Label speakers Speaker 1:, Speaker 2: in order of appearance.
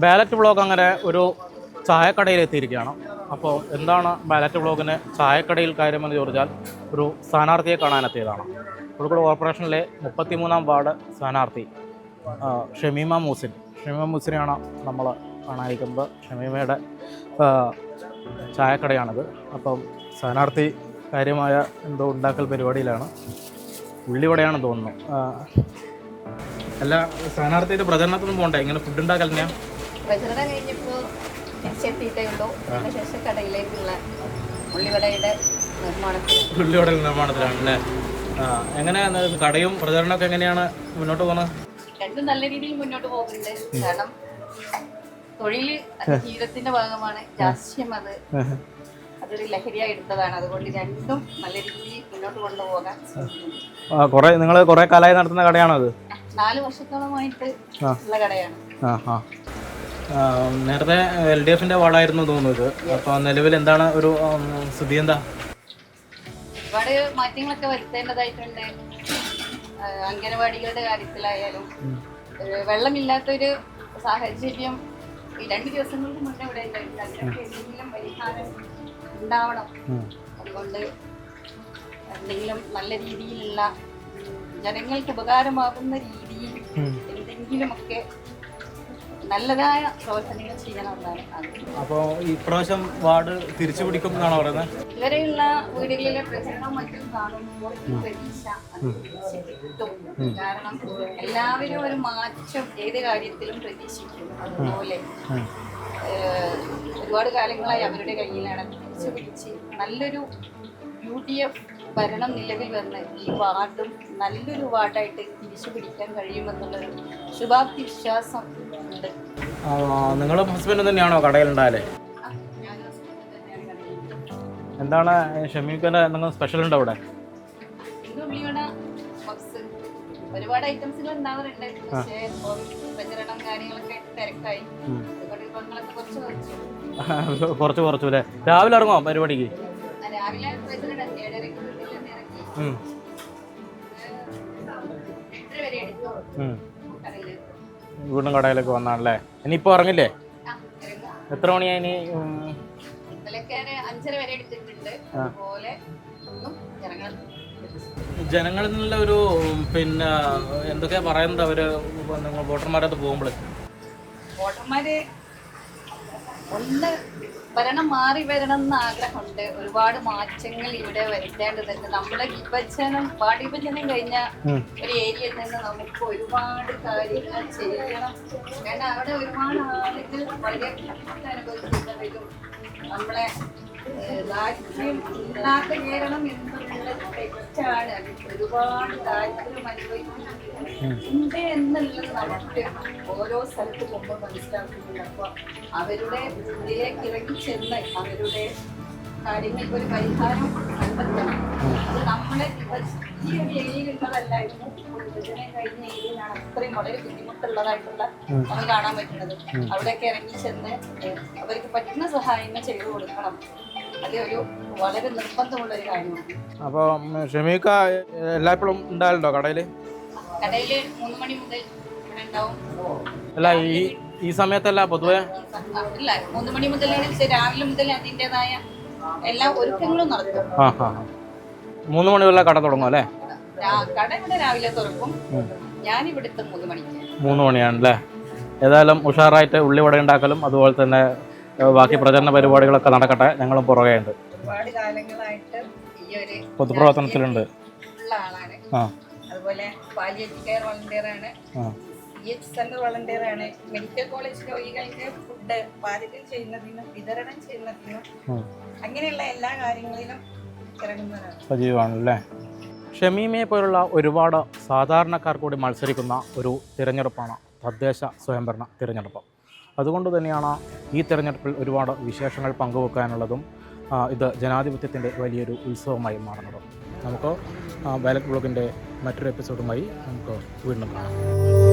Speaker 1: Ballot blog അങ്ങനെ ഒരു ചായക്കടയിൽ എത്തിയിരിക്കുകയാണ് അപ്പോൾ എന്താണ് ബാലറ്റ് ബ്ലോഗിന് ചായക്കടയിൽ കാര്യമെന്ന് ചോദിച്ചാൽ ഒരു സ്ഥാനാർത്ഥിയെ കാണാനെത്തിയതാണ്. കോഴിക്കോട് കോർപ്പറേഷനിലെ മുപ്പത്തിമൂന്നാം വാർഡ് സ്ഥാനാർത്ഥി ഷമീമ മൂസിൻ. ഷമീമ മൂസിനെയാണ് നമ്മൾ കാണാനിരിക്കുന്നത്. ഷമീമയുടെ ചായക്കടയാണിത്. അപ്പം സ്ഥാനാർത്ഥി കാര്യമായ എന്തോ ഉണ്ടാക്കൽ പരിപാടിയിലാണ്. ഉള്ളിവടയാണെന്ന് തോന്നുന്നു. അല്ല സ്ഥാനാർത്ഥിയുടെ പ്രചരണത്തിനും പോകണ്ടേ. ഇങ്ങനെ ഫുഡ് ഉണ്ടാക്കലിനാ
Speaker 2: പ്രചരണം കഴിഞ്ഞപ്പോൾ എത്തിയിട്ടേ ഉള്ളൂ. അതിനുശേഷം കടയിലേക്കുള്ള ഉള്ളിവടയുടെ നിർമ്മാണത്തിൽ
Speaker 1: ഉള്ളിവട നിർമ്മാണത്തിലാണ് ആ എങ്ങനെയാണ് കടയും പ്രചരണമൊക്കെ എങ്ങനെയാണ് മുന്നോട്ട് പോകുന്നത്?
Speaker 2: രണ്ടും നല്ല രീതിയിൽ മുന്നോട്ട് പോകുന്നുണ്ട്. കാരണം തൊഴിൽ ജീവിതത്തിന്റെ ഭാഗമാണ്. രാഷ്ട്രീയം അത് അതൊരു ലഹരിയായി എടുത്തതാണ്. അതുകൊണ്ട് രണ്ടും നല്ല രീതിയിൽ മുന്നോട്ട് കൊണ്ടുപോകാൻ
Speaker 1: കുറെ നിങ്ങൾ കുറേ കാലമായി നടത്തുന്ന കടയാണോ അത്?
Speaker 2: നാല് വർഷത്തോളമായിട്ട്. ഉള്ള കടയാണ്.
Speaker 1: നേരത്തെ എൽ ഡി എഫിന്റെ വാർഡായിരുന്നു തോന്നുന്നത് അപ്പൊ നിലവിൽ എന്താണ് ഒരു സ്ഥിതി എന്താ?
Speaker 2: ഒരുപാട് മാറ്റങ്ങളൊക്കെ വരുത്തേണ്ടതായിട്ടുണ്ട്. അംഗനവാടികളുടെ കാര്യത്തിലായാലും. വെള്ളമില്ലാത്തൊരു സാഹചര്യം ഈ രണ്ട് ദിവസങ്ങൾക്ക് മുന്നേ ഇവിടെ എന്തെങ്കിലും പരിഹാരം ഉണ്ടാവണം. അതുകൊണ്ട് എന്തെങ്കിലും നല്ല രീതിയിലുള്ള ജനങ്ങൾക്ക് ഉപകാരമാകുന്ന രീതിയിൽ. എന്തെങ്കിലുമൊക്കെ നല്ലതായ പ്രവർത്തനങ്ങൾ ചെയ്യണമെന്നാണ് ആഗ്രഹം.
Speaker 1: അപ്പോൾ ഇപ്രാവശ്യം വാർഡ് തിരിച്ചു പിടിക്കും എന്നാണ് പറയുന്നത്?
Speaker 2: ഇവരെയുള്ള വീടുകളിലെ പ്രചരണം മറ്റും കാണുമ്പോൾ ഈ പ്രതീക്ഷ. കാരണം എല്ലാവരും ഒരു മാറ്റം ഏത് കാര്യത്തിലും പ്രതീക്ഷിക്കും അതുപോലെ. ഏഹ്, ഒരുപാട് കാലങ്ങളായി അവരുടെ കയ്യിലാണ് തിരിച്ചു പിടിച്ച് നല്ലൊരു യു ഡി എഫ് ഭരണം നിലവിൽ വന്ന് ഈ വാർഡും നല്ലൊരു വാർഡായിട്ട് തിരിച്ചു പിടിക്കാൻ കഴിയുമെന്നുള്ളൊരു ശുഭാപ്തി വിശ്വാസം
Speaker 1: നിങ്ങളും ഹസ്ബൻഡും തന്നെയാണോ
Speaker 2: കടയിൽ
Speaker 1: എന്താണ് ഷമീഖിന്റെ എന്തെങ്കിലും സ്പെഷ്യൽ ഉണ്ടോ
Speaker 2: അവിടെ? ഒരുപാട് ഐറ്റംസുകൾ ഉണ്ടാവാറുണ്ട് പക്ഷേ ഇപ്പോൾ പ്രചരണം കാര്യങ്ങളൊക്കെ തിരക്കായി.
Speaker 1: ഉം.
Speaker 2: അതുകൊണ്ട് വിഭവങ്ങളൊക്കെ കുറച്ച് കുറച്ചു.
Speaker 1: അല്ലേ? രാവിലെ ഇറങ്ങോ പരിപാടിക്ക്?
Speaker 2: രാവിലെ വീട്ടിൽ ഇറങ്ങി.
Speaker 1: വീണ്ടും കടയിലൊക്കെ വന്നാണല്ലേ? ഇനിയിപ്പോൾ ഇറങ്ങില്ലേ
Speaker 2: ആ ഇറങ്ങാം
Speaker 1: എത്ര മണിയാ ഇനി ജനങ്ങളിൽ നിന്നുള്ള ഒരു പിന്നെ എന്തൊക്കെയാ പറയുന്നത് അവർ? വോട്ടർമാരത് പോകുമ്പോൾ
Speaker 2: വോട്ടർമാര് ഒന്ന് ഭരണം മാറി വരണം എന്ന് ആഗ്രഹമുണ്ട്. ഒരുപാട് മാറ്റങ്ങൾ ഇവിടെ വരുത്തേണ്ടതുണ്ട്. നമ്മുടെ വിഭജനം വാർഡ് വിഭജനം കഴിഞ്ഞ ഒരു ഏരിയയിൽ നിന്ന് നമുക്ക് ഒരുപാട് കാര്യങ്ങൾ ചെയ്യണം. കാരണം അവിടെ ഒരുപാട് ആളുകൾ വളരെ ബുദ്ധിമുട്ട് അനുഭവിക്കുന്നവരും നമ്മളെ ദാരിദ്ര്യം ഇല്ലാത്ത നേരണം എന്നുള്ളത് തെറ്റാണ്. ഒരുപാട് ദാരിദ്ര്യം അനുഭവിക്കുന്നുണ്ട്. ഉണ്ട് എന്നുള്ളത് നമുക്ക് ഓരോ സ്ഥലത്ത് പോകുമ്പോൾ മനസ്സിലാക്കുന്നുണ്ട്. അപ്പൊ അവരുടെ ഉള്ളിലേക്ക് ഇറങ്ങി ചെന്ന് അവരുടെ കാര്യങ്ങൾക്ക് ഒരു പരിഹാരം കണ്ടെത്തണം. അത് നമ്മളെ ഈ ഒരു ഏരിയയിലുള്ളതല്ലായിരുന്നു വിഭജനം കഴിഞ്ഞ ഏരിയയിലാണ് അത്രയും വളരെ ബുദ്ധിമുട്ടുള്ളതായിട്ടുള്ള നമുക്ക് കാണാൻ പറ്റുന്നത്. അവിടെയൊക്കെ ഇറങ്ങി ചെന്ന് അവർക്ക് പറ്റുന്ന സഹായങ്ങൾ ചെയ്തു കൊടുക്കണം. വളരെ നിർബന്ധമുള്ള ഒരു കാര്യമാണ്
Speaker 1: അപ്പോൾ ഷമീക്ക എല്ലായ്പ്പോഴും ഉണ്ടാകലുണ്ടോ കടയിൽ
Speaker 2: കടയിൽ മൂന്ന് മണി മുതൽ
Speaker 1: അല്ല ഈ ഈ സമയത്തല്ല പൊതുവെ?
Speaker 2: ഇല്ല മൂന്ന് മണി മുതലാണ് രാവിലെ മുതൽ അതിന്റെതായ എല്ലാ ഒരുക്കങ്ങളും നടത്തും
Speaker 1: ആ. മൂന്ന് മണി വരെ കട തുടങ്ങും അല്ലേ?
Speaker 2: കട ഇവിടെ രാവിലെ തുറക്കും. ഞാൻ ഇവിടുത്തെ മൂന്ന് മണിക്ക്.
Speaker 1: മൂന്ന് മണിയാണല്ലേ? ഏതായാലും ഉഷാറായിട്ട് ഉള്ളിവട ഉണ്ടാക്കലും അതുപോലെ തന്നെ ബാക്കി പ്രചരണ പരിപാടികളൊക്കെ നടക്കട്ടെ. ഞങ്ങളും പുറകെയുണ്ട്
Speaker 2: ഒരുപാട് കാലങ്ങളായിട്ട് ഈ ഒരു
Speaker 1: പൊതുപ്രവർത്തനത്തിലുണ്ട്.
Speaker 2: ഉള്ള ആളാണ്.
Speaker 1: ആ.
Speaker 2: അതുപോലെ പാലിയേറ്റീവ് കെയർ വളണ്ടിയർ ആണ്
Speaker 1: ആ.
Speaker 2: സി എച്ച് സെന്റർ വളണ്ടിയർ ആണ് മെഡിക്കൽ കോളേജ് രോഗികൾക്ക് ഫുഡ് പാചകം ചെയ്യുന്നതിനും വിതരണം ചെയ്യുന്നതിനും. അങ്ങനെയുള്ള എല്ലാ കാര്യങ്ങളിലും ഇറങ്ങുന്നവരാണ്
Speaker 1: സജീവമാണല്ലേ ഷമീമയെ പോലുള്ള ഒരുപാട് സാധാരണക്കാർ കൂടി മത്സരിക്കുന്ന ഒരു തിരഞ്ഞെടുപ്പാണ് തദ്ദേശ സ്വയംഭരണ തിരഞ്ഞെടുപ്പ്. അതുകൊണ്ട് തന്നെയാണ് ഈ തിരഞ്ഞെടുപ്പിൽ ഒരുപാട് വിശേഷങ്ങൾ പങ്കുവെക്കാനുള്ളതും ഇത് ജനാധിപത്യത്തിന്റെ വലിയൊരു ഉത്സവമായി മാറുന്നത്. നമുക്ക് ബാലറ്റ് ബ്ലോഗിന്റെ മറ്റൊരു എപ്പിസോഡുമായി നമുക്ക് വീണ്ടും കാണാം.